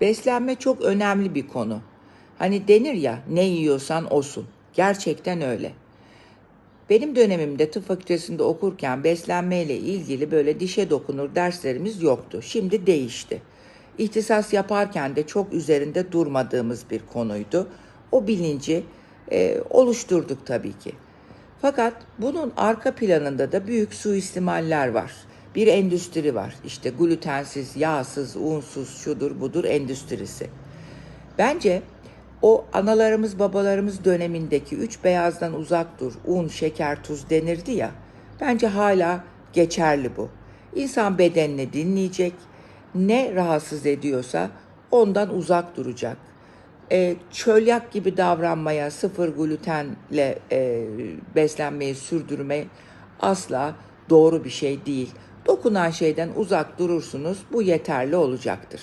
Beslenme çok önemli bir konu. Hani denir ya ne yiyorsan osun. Gerçekten öyle. Benim dönemimde tıp fakültesinde okurken beslenmeyle ilgili böyle dişe dokunur derslerimiz yoktu. Şimdi değişti. İhtisas yaparken de çok üzerinde durmadığımız bir konuydu. O bilinci e, oluşturduk tabii ki. Fakat bunun arka planında da büyük suistimaller var. Bir endüstri var. İşte glutensiz, yağsız, unsuz, şudur budur endüstrisi. Bence o analarımız babalarımız dönemindeki üç beyazdan uzak dur, un, şeker, tuz denirdi ya. Bence hala geçerli bu. İnsan bedenini dinleyecek, ne rahatsız ediyorsa ondan uzak duracak. E, çölyak gibi davranmaya, sıfır glutenle e, beslenmeyi sürdürme asla doğru bir şey değil. Dokunan şeyden uzak durursunuz, bu yeterli olacaktır.